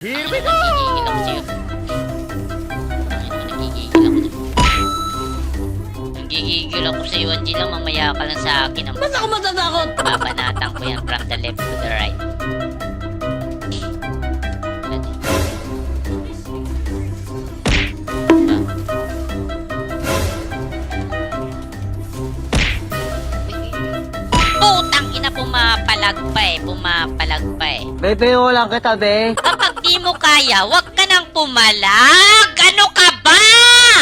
Here we go! Nagigigil ako sa'yo. Sa'yo, Angela. Mamaya ka lang sa akin. Ang Ba't ako matatakot? babanatan ko yan from the left to the right. Putang ina, pumapalag pa eh. Pumapalag pa eh. Bebe, lang kita, be. Kapag mo kaya, wag ka nang pumalag! Ano ka ba?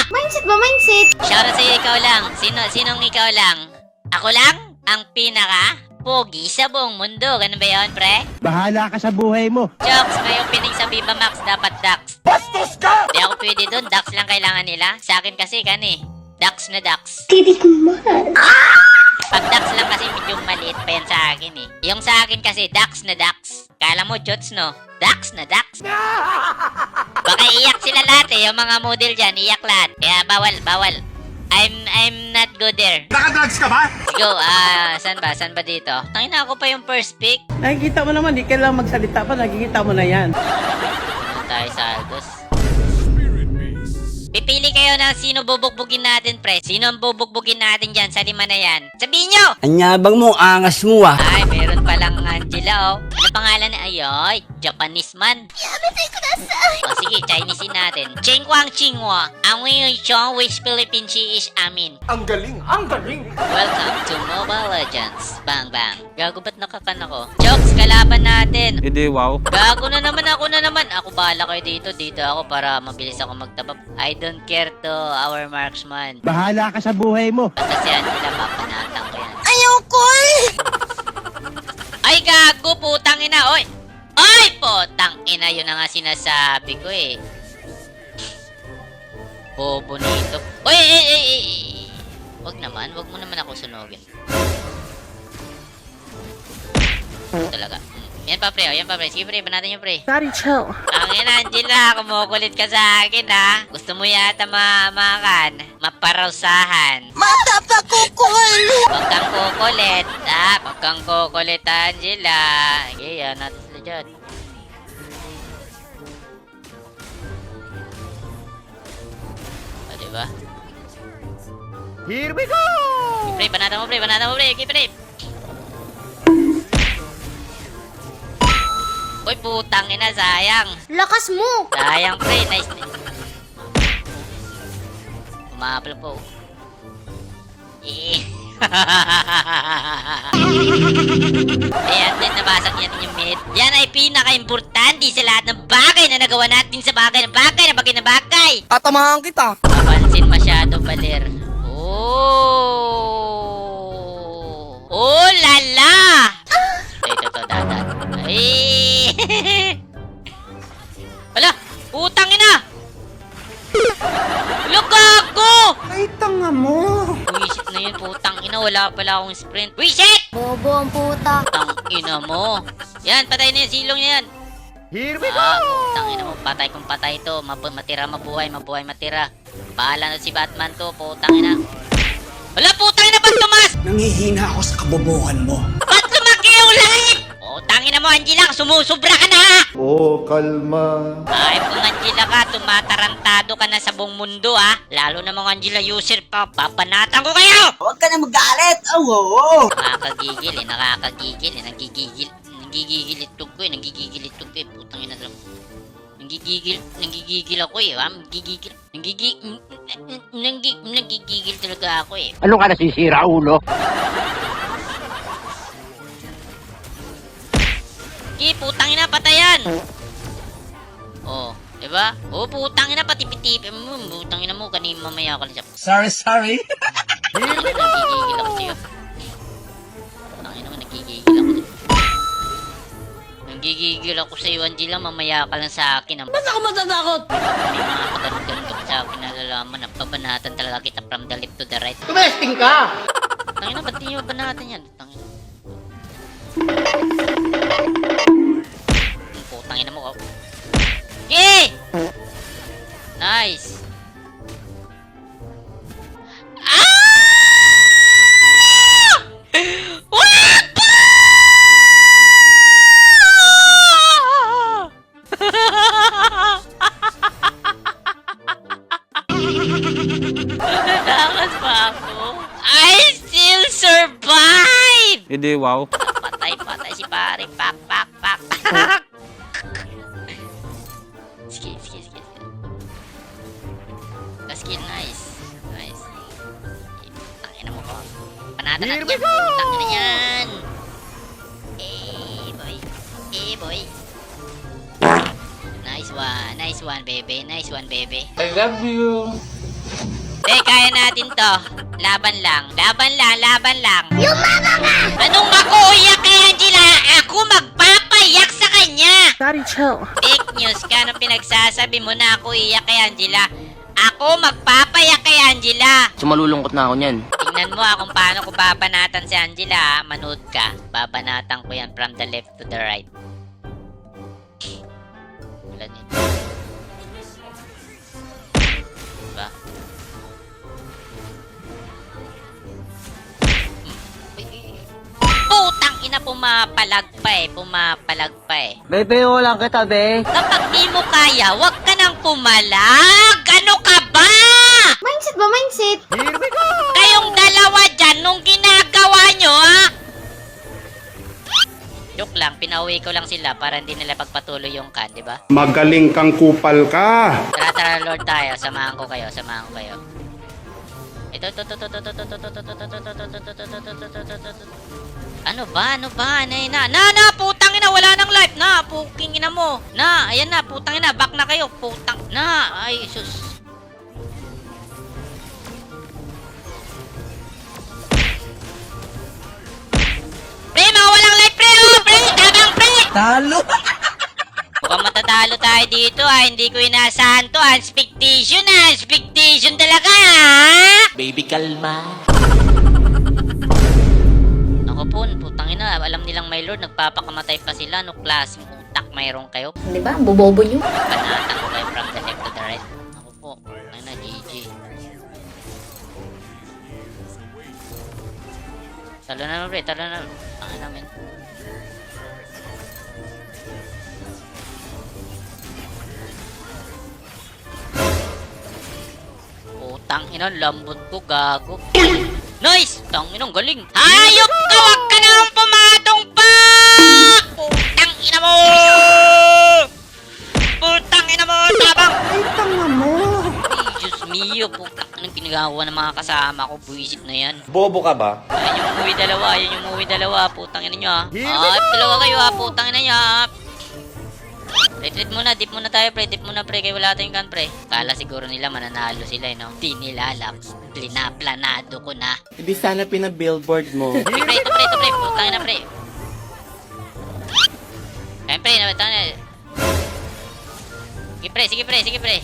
Mindset ba? Mindset? Shoutout sa'yo, ikaw lang. Sino, sinong ikaw lang? Ako lang? Ang pinaka? Pogi sa buong mundo. Ganun ba yun, pre? Bahala ka sa buhay mo. Jokes, may opening sa Viva Max, dapat Dax. Bastos ka! Di ako pwede dun, Dax lang kailangan nila. Sa akin kasi, kan eh. Dax na Dax. Titik man. Pag Dax lang kasi medyo maliit pa yan sa akin eh. Yung sa akin kasi, Dax na Dax. Kala mo, Jots, no? Dax na Dax. Baka iyak sila lahat eh. Yung mga model dyan, iyak lahat. Kaya bawal, bawal. I'm, I'm not good there. Nakadrugs ka ba? Go. Ah, saan ba? Saan ba dito? Tangin na ako pa yung first pick. Nakikita mo naman, di kailangan magsalita pa, nakikita mo na yan. Tayo sa Aldos? Pipili kayo ng sino bubugbugin natin, pre. Sino ang bubugbugin natin dyan sa lima na yan? Sabihin nyo! Anyabang mo, angas mo ah. Ay, oh. Ano pangalan na? Ayoy, Japanese man. O sige, Chinesein natin. Chingwang Chingwa. Ang ngayon siyang Wish Philippine she is amin. Ang galing, ang galing. Welcome to Mobile Legends. Bang bang. Gago ba't nakakan ako? Jokes, kalaban natin. Hindi, wow. Gago na naman ako na naman. Ako bahala kayo dito. Dito ako para mabilis ako magtabab. I don't care to our marksman. Bahala ka sa buhay mo. Basta si Angela, papanatang ko yan. Ayaw ko eh. Ay, gago, putang ina, oy! Ay, putang ina, yun na nga sinasabi ko eh. Bobo nito. Oy, eh, eh, eh. Wag naman, wag mo naman ako sunugin. Talaga. Yan pa, pre, oh, yan pa, pre. Sige, pre, banatan yung pre. Daddy, chill. Ang ina, Angela, kumukulit ka sa akin, ha? Gusto mo yata mamakan, maparusahan. Mata pa kukul. Huwag kang kukulit, ha? Huwag kang kukulit, Angela. Sige, yan natin sila dyan. O, diba? Here we go! Pre, banata mo, pre, banata mo, pre. Okay, pre. Uy, putang ina, sayang. Lakas mo. Sayang, pre. Nice. Umapal po. Eh. Ayan, din nabasag natin yung mid. Yan ay pinaka-importante sa lahat ng bagay na nagawa natin sa bagay na bagay na bagay na bagay. Tatamahan kita. Papansin masyado, Baler. Oh! Wala pala akong sprint. Wisit! Bobo ang puta. Putang ina mo. Yan, patay na yung silong niya yan. Here we go! Ah, putang ina mo. Patay kung patay to. Mab- matira, mabuhay, mabuhay, matira. Bahala na si Batman to, putang ina. Wala, putang ina, ba't tumas? Nangihina ako sa kabobohan mo. Ba't lumaki yung langit? Putang ina mo, Angela, sumusubra ka na! Oh, kalma. Ay, kung Angela ka, tumatarantado ka na sa buong mundo, ha? Lalo na mga Angela user pa, papanatan ko kayo! Huwag ka na magalit. Oh, oo. Nakakagigil eh, nakakagigil eh, nagigigil, nagigigil itog ko eh, nagigigil itog ko eh, putang ina lang. Nagigigil, nagigigil ako eh, ha? Nagigigil, nagigigil, nagigigil, nagigigil talaga ako eh. Ano ka nasisira, ulo? Ki, putang ina, patayan! Diba? Oh, putang ina, patipitipin mo, putang ina mo, kanina mamaya ka lang siya. Sorry, sorry. Nagigigil ako sa'yo. Putang ina mo, nagigigil ako sa'yo. Nagigigil ako sa'yo, Angela, mamaya ka lang sa akin. Ba't ako matatakot? may mga pagkaroon ka sa akin na lalaman na babanatan talaga kita from the left to the right. Tumesting ka! Tangina, ba't di nyo banatan yan? Tangina. Ang putang ina mo, oh. Okay! Nice! Ah! Natakas pa ako. I still survive! Hindi, wow. patay, patay si pare. Pak, pak, pak. kill, nice. Nice. Tangina mo ko. Panata natin yan. Tangina yan. Eh, boy. Eh, boy. Nice one. Nice one, baby. Nice one, baby. I love you. Eh, kaya natin to. Laban lang. Laban lang, laban lang. Yung mama nga! Anong makuiyak kay Angela? Ako magpapayak sa kanya! Daddy, chill. Fake news ka nung pinagsasabi mo na ako iyak kay Angela. Ako magpapayak kay Angela. Sumalulungkot na ako niyan. Tingnan mo ah kung paano ko babanatan si Angela. ah. Manood ka. Babanatan ko yan from the left to the right. Wala nito. Diba? Putang ina pumapalag pa eh. Pumapalag pa eh. Bebe, lang kita, be. Kapag di mo kaya, wag ka nang pumalag! Para hindi nila pagpatuloy yung kan, di ba? Magaling kang kupal ka. Tara, tara, Lord tayo. Samahan ko kayo, samahan ko kayo. Ito, ito, ito, ito, ito, ito, ito, ito, ito, ito, ito, ito, ito, ito, ito, ito. Ano ba? Ano ba? Na, na, na, na, putang ina, wala nang life. Na, puking ina mo. Na, ayan na, putang ina, back na kayo. Putang, na, ay, sus. Talo. Mukhang matatalo tayo dito ah. Hindi ko inaasahan to ah. Expectation ah. Expectation talaga ah. Baby, kalma. Ako po, putang ina. Alam nilang may lord. Nagpapakamatay pa sila. No klaseng utak mayroon kayo. Di ba? Bobobo nyo. Panatan ko kayo from the left to the right. Ako po. Ay na, GG. Talo na naman pre. Talo na. Ang namin. Putang ina, lambot ko, gago. nice! Tang inang galing. Hayop ka! Huwag ka nang pumatong pa! Putang ina mo! Putang ina mo! Tabang! Ay, tanga mo! Diyos mio, putang anong ginagawa ng mga kasama ko, buwisit na yan. Bobo ka ba? Ayun yung umuwi dalawa, ayun yung umuwi dalawa, putang ina nyo ah. Ah, dalawa kayo ah, putang ina nyo ah. Retreat muna, dip muna tayo pre, dip muna pre, kaya wala tayong gun pre. Kala siguro nila mananalo sila eh, no? Di nila alam, plinaplanado ko na. Hindi sana pina-billboard mo. Sige pre, ito pre, ito pre, putang ina pre. Ayun pre, nabatang na. Sige pre, sige pre, sige pre.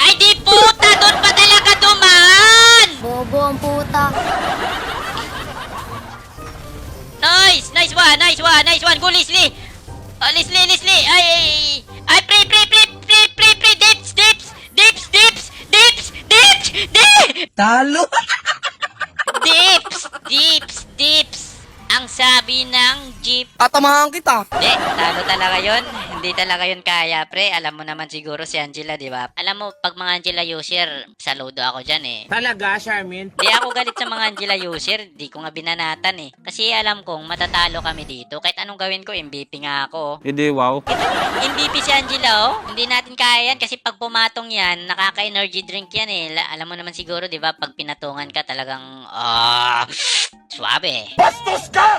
Ay di puta, doon pa talaga dumaan! Bobo ang puta. Nice! Nice one! Nice one! Nice one! Go, Leslie! Oh, Leslie! Leslie! Ay! Ay! Ay! Ay! Pre! Pre! Pre! Pre! Pre! Pre! Dips! Dips! Dips! Dips! Dips! Dips! Dips! Talo. Dips! Dips! Dips! Sabi ng jeep. Tatamahan kita. Hindi, talo talaga yun. Hindi talaga yun kaya, pre. Alam mo naman siguro si Angela, di ba? Alam mo, pag mga Angela user, saludo ako dyan eh. Talaga, Charmin? Di ako galit sa mga Angela user, di ko nga binanatan eh. Kasi alam kong matatalo kami dito. Kahit anong gawin ko, MVP nga ako. Hindi, wow. MVP si Angela, oh. Hindi natin kaya yan kasi pag pumatong yan, nakaka-energy drink yan eh. La- alam mo naman siguro, di ba, pag pinatungan ka talagang, ah, suabe. Bastos ka!